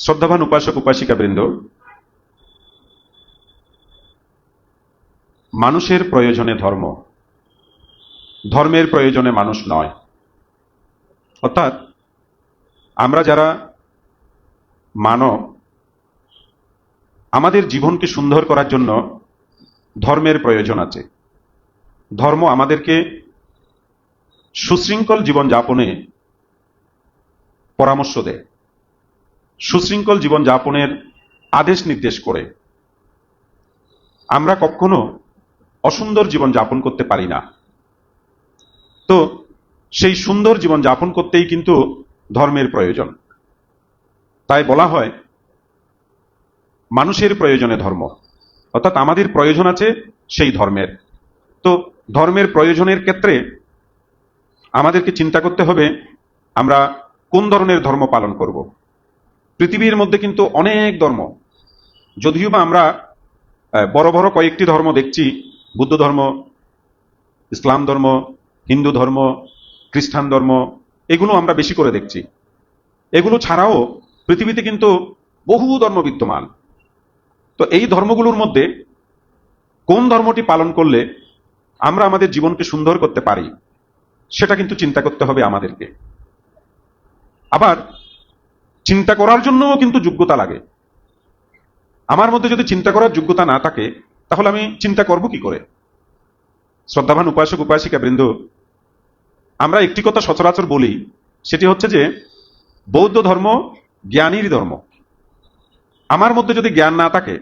শ্রদ্ধাবান উপাসক উপাসিকা বৃন্দ, মানুষের প্রয়োজনে ধর্ম, ধর্মের প্রয়োজনে মানুষ নয়। অর্থাৎ আমরা যারা মানব, আমাদের জীবনকে সুন্দর করার জন্য ধর্মের প্রয়োজন আছে। ধর্ম আমাদেরকে সুশৃঙ্খল জীবন যাপনে পরামর্শ দেয়। সুশৃঙ্খল জীবন যাপনের আদেশ নির্দেশ করে। আমরা কখনো অসুন্দর জীবন যাপন করতে পারি না। তো সেই সুন্দর জীবন যাপন করতেই কিন্তু ধর্মের প্রয়োজন। তাই বলা হয়, মানুষের প্রয়োজনে ধর্ম। অর্থাৎ আমাদের প্রয়োজন আছে সেই ধর্মের। তো ধর্মের প্রয়োজনের ক্ষেত্রে আমাদেরকে চিন্তা করতে হবে, আমরা কোন ধরনের ধর্ম পালন করব? পৃথিবীর মধ্যে কিন্তু অনেক ধর্ম। যদিও বা আমরা বড় বড় কয়েকটি ধর্ম দেখছি, বুদ্ধ ধর্ম, ইসলাম ধর্ম, হিন্দু ধর্ম, খ্রিস্টান ধর্ম, এগুলো আমরা বেশি করে দেখছি। এগুলো ছাড়াও পৃথিবীতে কিন্তু বহু ধর্ম বিদ্যমান। তো এই ধর্মগুলোর মধ্যে কোন ধর্মটি পালন করলে আমরা আমাদের জীবনকে সুন্দর করতে পারি, সেটা কিন্তু চিন্তা করতে হবে আমাদেরকে। আবার চিন্তা করার জন্যও কিন্তু যোগ্যতা লাগে। আমার মধ্যে যদি চিন্তা করার যোগ্যতা না থাকে, তাহলে আমি চিন্তা করব কি করে? শ্রদ্ধাবান উপাসক, উপাসিকা বৃন্দ, আমরা একটি কথা সচরাচর বলি, সেটি হচ্ছে যে, বৌদ্ধ ধর্ম জ্ঞানীর ধর্ম। আমার মধ্যে যদি জ্ঞান না থাকে,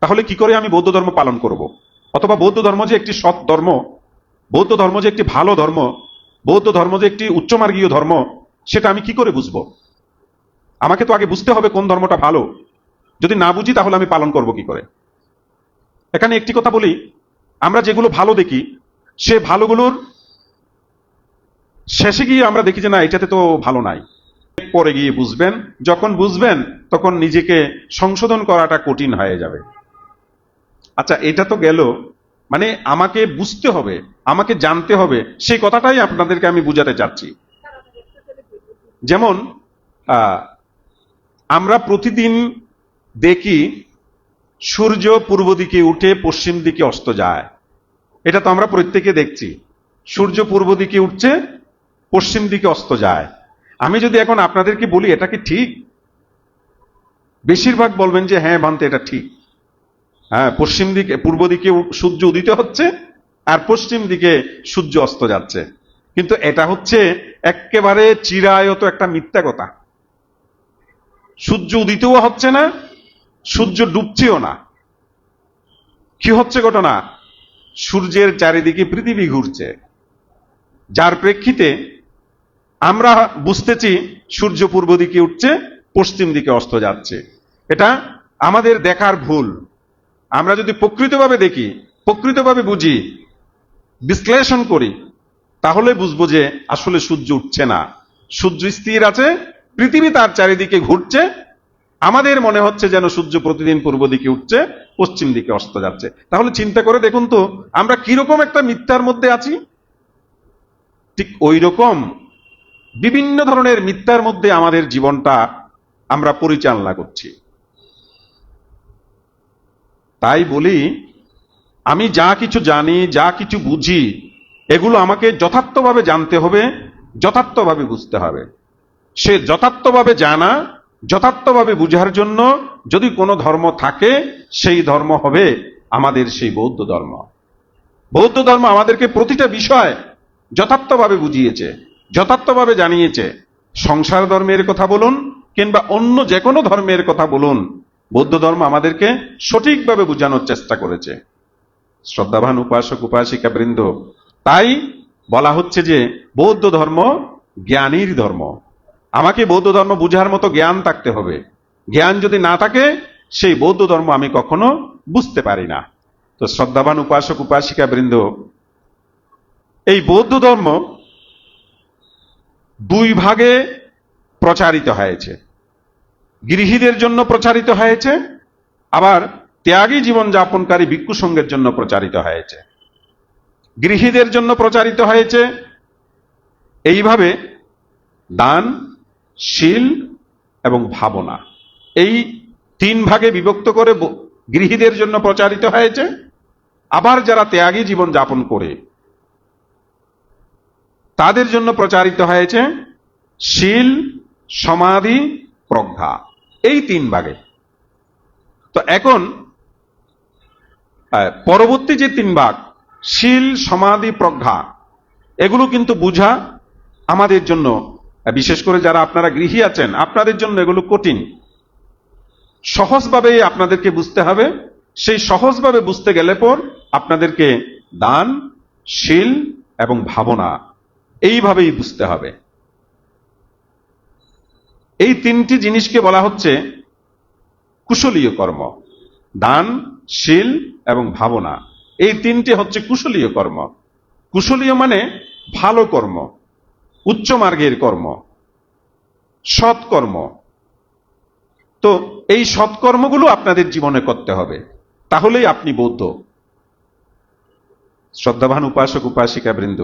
তাহলে কি করে আমি বৌদ্ধ ধর্ম পালন করব? অথবা বৌদ্ধ ধর্ম যে একটি সৎ ধর্ম, বৌদ্ধ ধর্ম যে একটি ভালো ধর্ম, বৌদ্ধ ধর্ম যে একটি উচ্চমার্গীয় ধর্ম, সেটা আমি কি করে বুঝব? আমাকে তো আগে বুঝতে হবে কোন ধর্মটা ভালো। যদি না বুঝি, তাহলে আমি পালন করব কি করে? এখানে একটি কথা বলি, আমরা যেগুলো ভালো দেখি, সে ভালোগুলোর শেষে গিয়ে আমরা দেখি যে না, এটাতে তো ভালো নাই। পরে গিয়ে বুঝবেন, যখন বুঝবেন, তখন নিজেকে সংশোধন করাটা কঠিন হয়ে যাবে। আচ্ছা এটা তো গেল মানে আমাকে বুঝতে হবে, আমাকে জানতে হবে, সেই কথাটাই আপনাদেরকে আমি বুঝাতে চাচ্ছি। যেমন আমরা প্রতিদিন দেখি সূর্য পূর্ব দিকে উঠে পশ্চিম দিকে অস্ত যায়। এটা তো আমরা প্রত্যেকে দেখছি। সূর্য পূর্ব দিকে উঠছে, পশ্চিম দিকে অস্ত যায়। আমি যদি এখন আপনাদেরকে বলি, এটা কি ঠিক? বেশিরভাগ বলবেন যে হ্যাঁ ভান্তে, এটা ঠিক। হ্যাঁ পশ্চিম দিকে, পূর্ব দিকে সূর্য উদিত হচ্ছে আর পশ্চিম দিকে সূর্য অস্ত যাচ্ছে। কিন্তু এটা হচ্ছে একেবারে চিরায়ত একটা মিথ্যা কথা। সূর্য উদিতও হচ্ছে না, সূর্য ডুবছেও না। কি হচ্ছে ঘটনা? সূর্যের চারিদিকে পৃথিবী ঘুরছে। যার প্রেক্ষিতে আমরা বুঝতেছি সূর্য পূর্ব দিকে উঠছে, পশ্চিম দিকে অস্ত যাচ্ছে। এটা আমাদের দেখার ভুল। আমরা যদি প্রকৃতভাবে দেখি, প্রকৃতভাবে বুঝি, বিশ্লেষণ করি, তাহলে বুঝব যে আসলে সূর্য উঠছে না। সূর্য স্থির আছে পৃথিবী তার চারিদিকে ঘুরছে, আমাদের মনে হচ্ছে যেন সূর্য প্রতিদিন পূর্ব দিকে উঠছে, পশ্চিম দিকে অস্ত যাচ্ছে। তাহলে চিন্তা করে দেখুন তো, আমরা কীরকম একটা মিথ্যার মধ্যে আছি? ঠিক ওই রকম বিভিন্ন ধরনের মিথ্যার মধ্যে আমাদের জীবনটা আমরা পরিচালনা করছি। তাই বলি, আমি যা কিছু জানি, যা কিছু বুঝি, এগুলো আমাকে যথার্থভাবে জানতে হবে, যথার্থভাবে বুঝতে হবে। সে যথার্থভাবে জানা, যথার্থভাবে বুঝার জন্য যদি কোনো ধর্ম থাকে, সেই ধর্ম হবে আমাদের সেই বৌদ্ধ ধর্ম। বৌদ্ধ ধর্ম আমাদেরকে প্রতিটা বিষয় যথার্থভাবে বুঝিয়েছে, যথার্থভাবে জানিয়েছে। সংসার ধর্মের কথা বলুন কিংবা অন্য যে কোনো ধর্মের কথা বলুন, বৌদ্ধ ধর্ম আমাদেরকে সঠিকভাবে বোঝানোর চেষ্টা করেছে। শ্রদ্ধাবান উপাসক, উপাসিকা বৃন্দ, তাই বলা হচ্ছে যে বৌদ্ধ ধর্ম জ্ঞানীর ধর্ম। আমাকে বৌদ্ধ ধর্ম বুঝার মতো জ্ঞান থাকতে হবে। জ্ঞান যদি না থাকে, সেই বৌদ্ধ ধর্ম আমি কখনো বুঝতে পারি না। তো শ্রদ্ধাবান উপাসক, উপাসিকা বৃন্দ, এই বৌদ্ধ ধর্ম দুই ভাগে প্রচারিত হয়েছে। গৃহীদের জন্য প্রচারিত হয়েছে, আবার ত্যাগী জীবন যাপনকারী ভিক্ষু সঙ্গের জন্য প্রচারিত হয়েছে। গৃহীদের জন্য প্রচারিত হয়েছে, এইভাবে দান শীল এবং ভাবনা। এই তিন ভাগে বিভক্ত করে গৃহীদের জন্য প্রচারিত হয়েছে। আবার যারা ত্যাগী জীবন যাপন করে, তাদের জন্য প্রচারিত হয়েছে শীল, সমাধি, প্রজ্ঞা। এই তিন ভাগে। তো এখন পরবর্তী যে তিন ভাগ, শীল, সমাধি, প্রজ্ঞা, এগুলো কিন্তু বুঝা আমাদের জন্য বিশেষ করে যারা আপনারা গৃহী আছেন, আপনাদের জন্য এগুলো কঠিন। সহজভাবে আপনাদেরকে বুঝতে হবে। সেই সহজভাবে বুঝতে গেলে পর আপনাদেরকে দান, শীল এবং ভাবনা এইভাবেই বুঝতে হবে। এই তিনটি জিনিসকে বলা হচ্ছে কুশলীয় কর্ম। দান, শীল এবং ভাবনা। এই তিনটি হচ্ছে কুশলীয় কর্ম। কুশলীয় মানে ভালো কর্ম। উচ্চ মার্গের কর্ম, সৎকর্ম। তো এই সৎকর্মগুলো আপনাদের জীবনে করতে হবে, তাহলেই আপনি বৌদ্ধ। শ্রদ্ধাবান উপাসক, উপাসিকা বৃন্দ,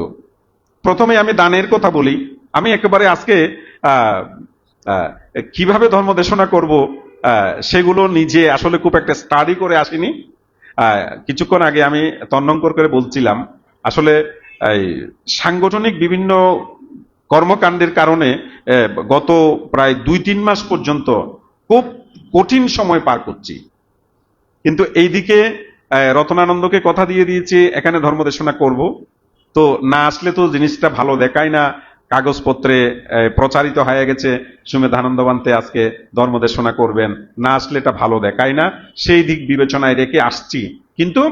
প্রথমে আমি দানের কথা বলি। আমি একেবারে আজকে কীভাবে ধর্ম দেশনা করব সেগুলো নিজে আসলে খুব একটা স্টাডি করে আসিনি। কিছুক্ষণ আগে আমি তন্নঙ্কর করে বলছিলাম, আসলে সাংগঠনিক বিভিন্ন কর্মকাণ্ডের কারণে গত প্রায় দুই তিন মাস পর্যন্ত খুব কঠিন সময় পার করছি। কিন্তু এইদিকে রতনানন্দকে কথা দিয়ে দিয়েছি, এখানে ধর্মদেশনা করব। তো না আসলে তো জিনিসটা ভালো দেখায় না, কাগজপত্রে প্রচারিত হয়ে গেছে সুমেধ আনন্দবান্তে আজকে ধর্মদেশনা করবেন। না আসলে এটা ভালো দেখায় না, সেই দিক বিবেচনায় রেখে আসছি। কিন্তু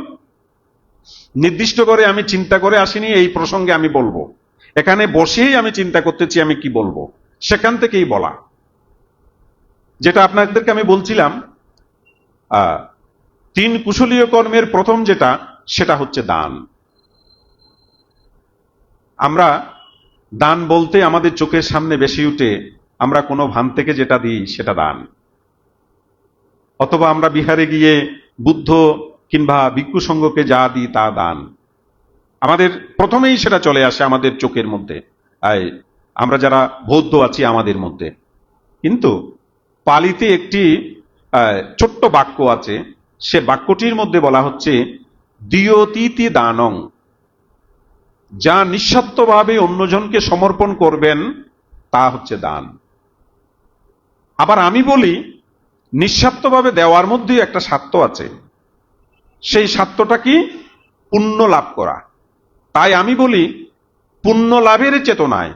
নির্দিষ্ট করে আমি চিন্তা করে আসিনি, এই প্রসঙ্গে আমি বলব। এখানে বসেই আমি চিন্তা করতেছি আমি কি বলব। সেখান থেকেই বলা। যেটা আপনাদেরকে আমি বলছিলাম তিন কুশলীয় কর্মের প্রথম যেটা, সেটা হচ্ছে দান। আমরা দান বলতে আমাদের চোখের সামনে বেশি উঠে আমরা কোনো ভান থেকে যেটা দিই, সেটা দান। অথবা আমরা বিহারে গিয়ে বুদ্ধ কিংবা ভিক্ষু যা দিই তা দান। আমাদের প্রথমেই সেটা চলে আসে আমাদের চোখের মধ্যে। আমরা যারা বৌদ্ধ আছি আমাদের মধ্যে। কিন্তু পালিতে একটি ছোট্ট বাক্য আছে, সে বাক্যটির মধ্যে বলা হচ্ছে দিয়তীতি দানং। যা নিঃস্বার্থভাবে অন্যজনকে সমর্পণ করবেন, তা হচ্ছে দান। আবার আমি বলি নিঃস্বার্থভাবে দেওয়ার মধ্যে একটা স্বার্থ আছে। সেই স্বার্থটা কি? পুণ্য লাভ করা। তাই আমি বলি, পুণ্য লাভের চেতনায়।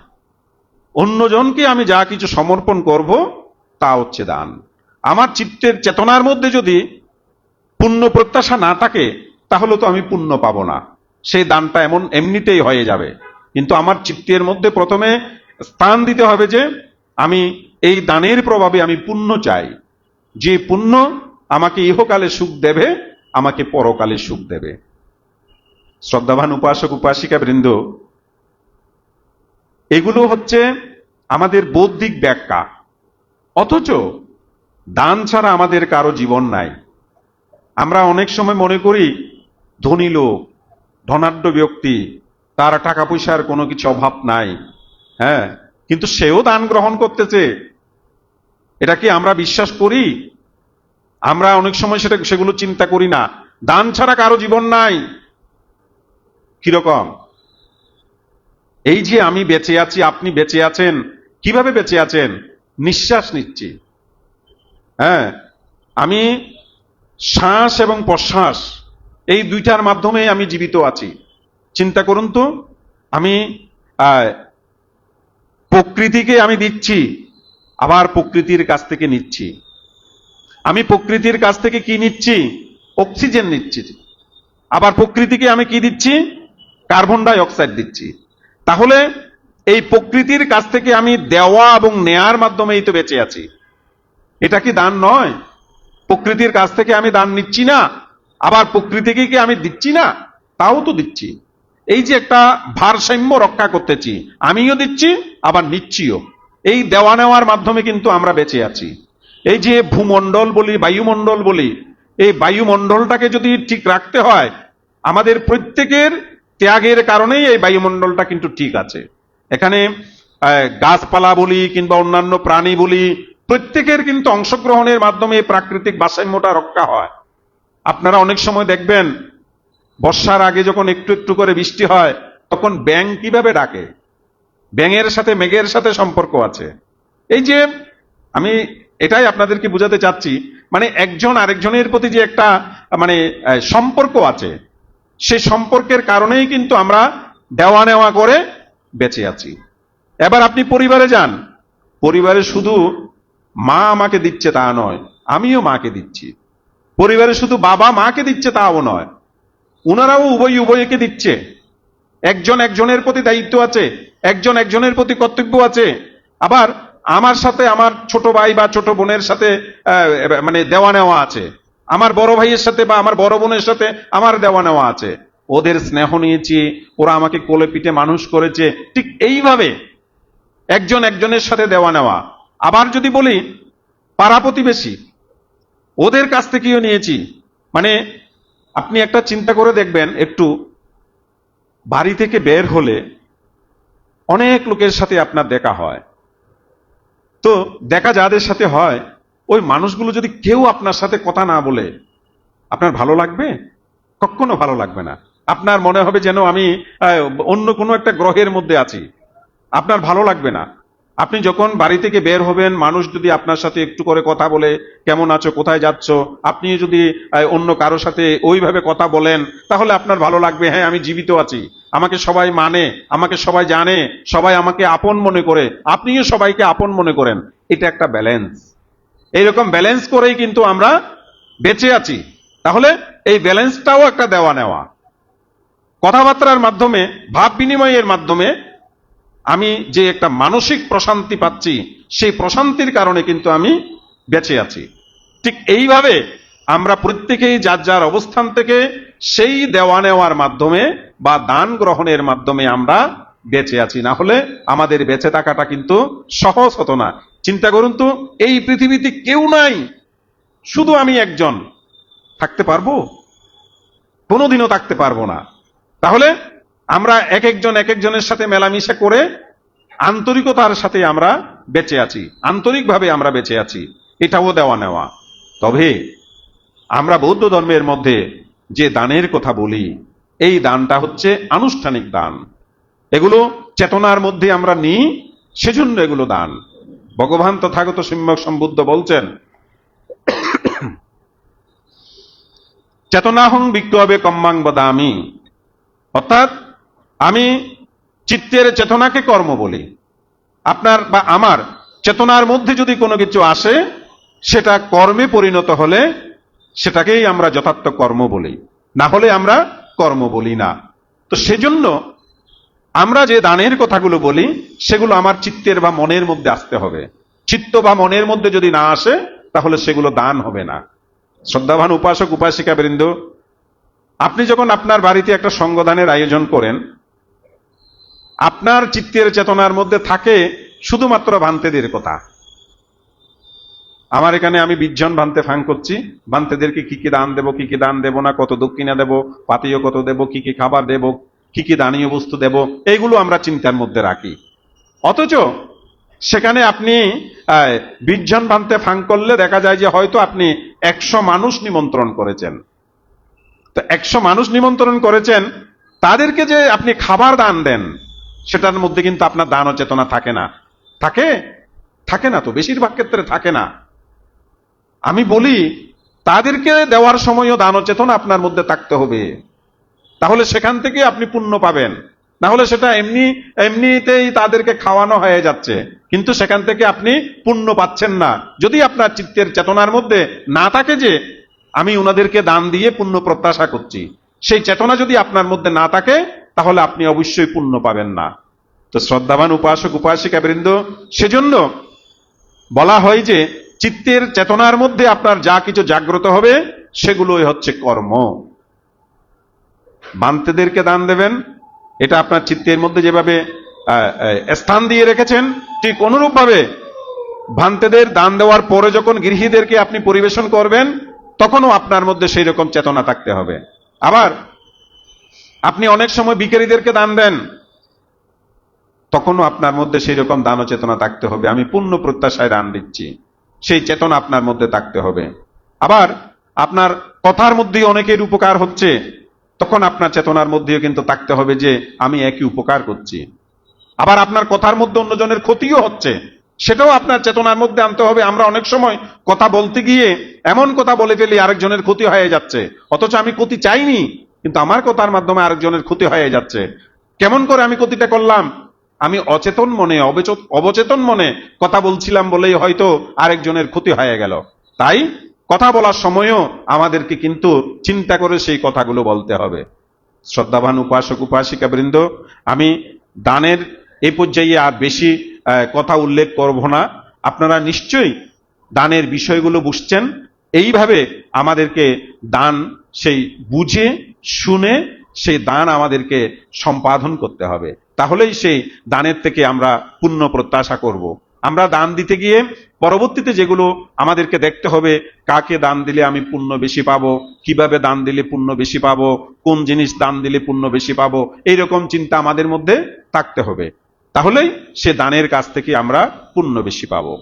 অন্যজনকে আমি যা কিছু সমর্পণ করব, তা হচ্ছে দান। আমার চিত্তের চেতনার মধ্যে যদি পুণ্য প্রত্যাশা না থাকে, তাহলে তো আমি পুণ্য পাবো না। সেই দানটা এমন, এমনিতেই হয়ে যাবে। কিন্তু আমার চিত্তের মধ্যে প্রথমে স্থান দিতে হবে যে, আমি এই দানের প্রভাবে আমি পুণ্য চাই। যে পুণ্য আমাকে ইহকালে সুখ দেবে, আমাকে পরকালে সুখ দেবে। শ্রদ্ধাবান উপাসক, উপাসিকা বৃন্দ, এগুলো হচ্ছে আমাদের বৌদ্ধিক ব্যাখ্যা। অথচ দান ছাড়া আমাদের কারও জীবন নাই। আমরা অনেক সময় মনে করি, ধনী লোক, ধনাঢ্য ব্যক্তি, তার টাকা পয়সার কোনো কিছু অভাব নাই হ্যাঁ? কিন্তু সেও দান গ্রহণ করতেছে। এটা কি আমরা বিশ্বাস করি? আমরা অনেক সময় সেটা সেগুলো চিন্তা করি না। দান ছাড়া কারও জীবন নাই। কীরকম? এই যে আমি বেঁচে আছি, আপনি বেঁচে আছেন, কীভাবে বেঁচে আছেন? নিঃশ্বাস নিচ্ছি। হ্যাঁ আমি শ্বাস এবং প্রশ্বাস, এই দুইটার মাধ্যমে আমি জীবিত আছি। চিন্তা করুন তো, আমি প্রকৃতিকে আমি দিচ্ছি, আবার প্রকৃতির কাছ থেকে নিচ্ছি। আমি প্রকৃতির কাছ থেকে কি নিচ্ছি? অক্সিজেন নিচ্ছি। আবার প্রকৃতিকে আমি কি দিচ্ছি? কার্বন ডাই অক্সাইড দিচ্ছি। তাহলে এই প্রকৃতির কাছ থেকে আমি দেওয়া এবং নেয়ার মাধ্যমেই তো বেঁচে আছি। এটা কি দান নয়? প্রকৃতির কাছ থেকে আমি দান নিচ্ছি না? আবার প্রকৃতিকে কি আমি দিচ্ছি না? তাও তো দিচ্ছি। এই যে একটা ভারসাম্য রক্ষা করতেছি, আমিও দিচ্ছি, আবার নিচ্ছিও। এই দেওয়া নেওয়ার মাধ্যমে কিন্তু আমরা বেঁচে আছি। এই যে ভূমণ্ডল বলি, বায়ুমণ্ডল বলি, এই বায়ুমণ্ডলটাকে যদি ঠিক রাখতে হয়, আমাদের প্রত্যেকের ত্যাগের কারণেই এই বায়ুমণ্ডলটা কিন্তু ঠিক আছে। এখানে গাছপালা বলি কিংবা অন্যান্য প্রাণী বলি প্রত্যেকের কিন্তু অংশগ্রহণের মাধ্যমে প্রাকৃতিক ভারসাম্যটা রক্ষা হয়। আপনারা অনেক সময় দেখবেন, বর্ষার আগে যখন একটু একটু করে বৃষ্টি হয়, তখন ব্যাং কীভাবে ডাকে? ব্যাঙের সাথে মেঘের সাথে সম্পর্ক আছে। এই যে, আমি এটাই আপনাদেরকে বোঝাতে চাচ্ছি মানে একজন আরেকজনের প্রতি যে একটা মানে সম্পর্ক আছে সেই সম্পর্কের কারণেই কিন্তু আমরা দেওয়া নেওয়া করে বেঁচে আছি। এবার আপনি পরিবারে যান। পরিবারে শুধু মা আমাকে দিচ্ছে তা নয়, আমিও মাকে দিচ্ছি। পরিবারে শুধু বাবা মাকে দিচ্ছে তাও নয় ওনারাও উভয় উভয়কে দিচ্ছে। একজন একজনের প্রতি দায়িত্ব আছে, একজন একজনের প্রতি কর্তব্য আছে। আবার আমার সাথে আমার ছোট ভাই বা ছোট বোনের সাথে মানে দেওয়া নেওয়া আছে। আমার বড় ভাইয়ের সাথে বা আমার বড় বোনের সাথে আমার দেওয়া নেওয়া আছে। ওদের স্নেহ নিয়েছি, ওরা আমাকে কোলে পিঠে মানুষ করেছে। ঠিক এইভাবে একজন একজনের সাথে দেওয়া নেওয়া আবার যদি বলি, পাড়া প্রতিবেশী, ওদের কাছ থেকেও নিয়েছি। মানে আপনি একটা চিন্তা করে দেখবেন, একটু বাড়ি থেকে বের হলে অনেক লোকের সাথে আপনার দেখা হয়। তো দেখা যাদের সাথে হয় ওই মানুষগুলো যদি কেউ আপনার সাথে কথা না বলে, আপনার ভালো লাগবে? কখনো ভালো লাগবে না। আপনার মনে হবে যেন আমি অন্য কোনো একটা গ্রহের মধ্যে আছি। আপনার ভালো লাগবে না। আপনি যখন বাড়ি থেকে বের হবেন, মানুষ যদি আপনার সাথে একটু করে কথা বলে, কেমন আছো, কোথায় যাচ্ছ, আপনি যদি অন্য কারোর সাথে ওইভাবে কথা বলেন, তাহলে আপনার ভালো লাগবে হ্যাঁ আমি জীবিত আছি। আমাকে সবাই মানে আমাকে সবাই জানে, সবাই আমাকে আপন মনে করে, আপনিও সবাইকে আপন মনে করেন। এটা একটা ব্যালেন্স। এইরকম ব্যালেন্স করেই কিন্তু আমরা বেঁচে আছি। তাহলে এই ব্যালেন্সটাও একটা দেওয়া নেওয়া। কথাবার্তার মাধ্যমে, ভাব বিনিময়ের মাধ্যমে আমি যে একটা মানসিক প্রশান্তি পাচ্ছি, সেই প্রশান্তির কারণে কিন্তু আমি বেঁচে আছি। ঠিক এইভাবে আমরা প্রত্যেকেই যার যার অবস্থান থেকে সেই দেওয়া নেওয়ার মাধ্যমে বা দান গ্রহণের মাধ্যমে আমরা বেঁচে আছি। না হলে আমাদের বেঁচে থাকাটা কিন্তু সহজ হতো না। চিন্তা করুন তো, এই পৃথিবীতে কেউ নাই, শুধু আমি একজন। থাকতে পারব? কোনোদিনও থাকতে পারব না। তাহলে আমরা এক একজন এক একজনের সাথে মেলামেশা করে আন্তরিকতার সাথে আমরা বেঁচে আছি, আন্তরিকভাবে আমরা বেঁচে আছি, এটাও দেওয়া নেওয়া। তবে আমরা বৌদ্ধ ধর্মের মধ্যে যে দানের কথা বলি, এই দানটা হচ্ছে আনুষ্ঠানিক দান। এগুলো চেতনার মধ্যে আমরা নিই, সেজন্য এগুলো দান। ভগবান তথাগত সম্যক সম্বুদ্ধ বলছেন, চেতনাহং বিক্রবে কম্মাং বদামি। অর্থাৎ আমি চিত্তের চেতনাকে কর্ম বলি। আপনার বা আমার চেতনার মধ্যে যদি কোনো কিছু আসে, সেটা কর্মে পরিণত হলে সেটাকেই আমরা যথার্থ কর্ম বলি। না হলে আমরা কর্ম বলি না। তো সেজন্য আমরা যে দানের কথাগুলো বলি, সেগুলো আমার চিত্তের বা মনের মধ্যে আসতে হবে। চিত্ত বা মনের মধ্যে যদি না আসে, তাহলে সেগুলো দান হবে না। শ্রদ্ধাবান উপাসক, উপাসিকা বৃন্দ, আপনি যখন আপনার বাড়িতে একটা সঙ্গদানের আয়োজন করেন, আপনার চিত্তের চেতনার মধ্যে থাকে শুধুমাত্র ভান্তেদের কথা। আমার এখানে আমি বিজ্জন ভান্তে ফাং করছি। ভান্তেদেরকে কি কি দান দেব, কি কি দান দেব না, কত দক্ষিণা দেব, পাতিও কত দেব, কি কি খাবার দেব কি কি দানীয় বস্তু দেব এইগুলো আমরা চিন্তার মধ্যে রাখি। অথচ সেখানে আপনি আহ, বিজ্জন ভান্তে ফাং করলে দেখা যায় যে হয়তো আপনি একশো মানুষ নিমন্ত্রণ করেছেন। তো একশো মানুষ নিমন্ত্রণ করেছেন তাদেরকে যে আপনি খাবার দান দেন সেটার মধ্যে কিন্তু আপনার দান চেতনা থাকে না। থাকে? থাকে না তো বেশিরভাগ ক্ষেত্রে থাকে না। আমি বলি তাদেরকে দেওয়ার সময়ও দান চেতনা আপনার মধ্যে থাকতে হবে। তাহলে সেখান থেকে আপনি পুণ্য পাবেন। না হলে সেটা এমনি, এমনিতেই তাদেরকে খাওয়ানো হয়ে যাচ্ছে। কিন্তু সেখান থেকে আপনি পুণ্য পাচ্ছেন না। যদি আপনার চিত্তের চেতনার মধ্যে না থাকে যে, আমি ওনাদেরকে দান দিয়ে পুণ্য প্রত্যাশা করছি, সেই চেতনা যদি আপনার মধ্যে না থাকে, তাহলে আপনি অবশ্যই পুণ্য পাবেন না। তো শ্রদ্ধাবান উপাসক, উপাসিকা বৃন্দ, সেজন্য বলা হয় যে, চিত্তের চেতনার মধ্যে আপনার যা কিছু জাগ্রত হবে, সেগুলোই হচ্ছে কর্ম। বান্তেদেরকে দান দেবেন। এটা আপনার চিত্তের মধ্যে যেভাবে স্থান দিয়ে রেখেছেন, ঠিক অনুরূপভাবে ভান্তেদের দান দেওয়ার পরে যখন গৃহীদেরকে আপনি পরিবেশন করবেন, তখনও আপনার মধ্যে সেই রকম চেতনা থাকতে হবে। আবার, আপনি অনেক সময় বিকারীদেরকে দান দেন, তখনও আপনার মধ্যে সেই রকম দান চেতনা থাকতে হবে। আমি পূর্ণ প্রত্যাশায় দান দিচ্ছি। সেই চেতনা আপনার মধ্যে থাকতে হবে। আবার, আপনার কথার মধ্যে অনেকের উপকার হচ্ছে। তখন আপনার চেতনার মধ্যেও কিন্তু থাকতে হবে যে আমি একই উপকার করছি। আবার আপনার কথার মধ্যে অন্যজনের ক্ষতিও হচ্ছে। সেটাও আপনার চেতনার মধ্যে আনতে হবে। আমরা অনেক সময় কথা বলতে গিয়ে এমন কথা বলে ফেলি, আরেকজনের ক্ষতি হয়ে যাচ্ছে। অথচ আমি ক্ষতি চাইনি, কিন্তু আমার কথার মাধ্যমে আরেকজনের ক্ষতি হয়ে যাচ্ছে। কেমন করে আমি ক্ষতিটা করলাম? আমি অচেতন মনে অবচেতন মনে কথা বলছিলাম বলেই হয়তো আরেকজনের ক্ষতি হয়ে গেল। তাই কথা বলার সময়ও আমাদেরকে কিন্তু চিন্তা করে সেই কথাগুলো বলতে হবে। শ্রদ্ধাবান উপাসক উপাসিকা বৃন্দ আমি দানের এই পর্যায়ে আর বেশি কথা উল্লেখ করব না। আপনারা নিশ্চয়ই দানের বিষয়গুলো বুঝছেন। এইভাবে আমাদেরকে দান সেই বুঝে, শুনে সেই দান আমাদেরকে সম্পাদন করতে হবে। তাহলেই সেই দানের থেকে আমরা পুণ্য প্রত্যাশা করব। আমরা দান দিতে গিয়ে পরবর্তীতে যেগুলো আমাদেরকে দেখতে হবে, কাকে দান দিলে আমি পুণ্য বেশি পাবো, কীভাবে দান দিলে পুণ্য বেশি পাব, কোন জিনিস দান দিলে পুণ্য বেশি পাবো, এইরকম চিন্তা আমাদের মধ্যে থাকতে হবে। তাহলেই সে দানের কাছ থেকে আমরা পুণ্য বেশি পাবো।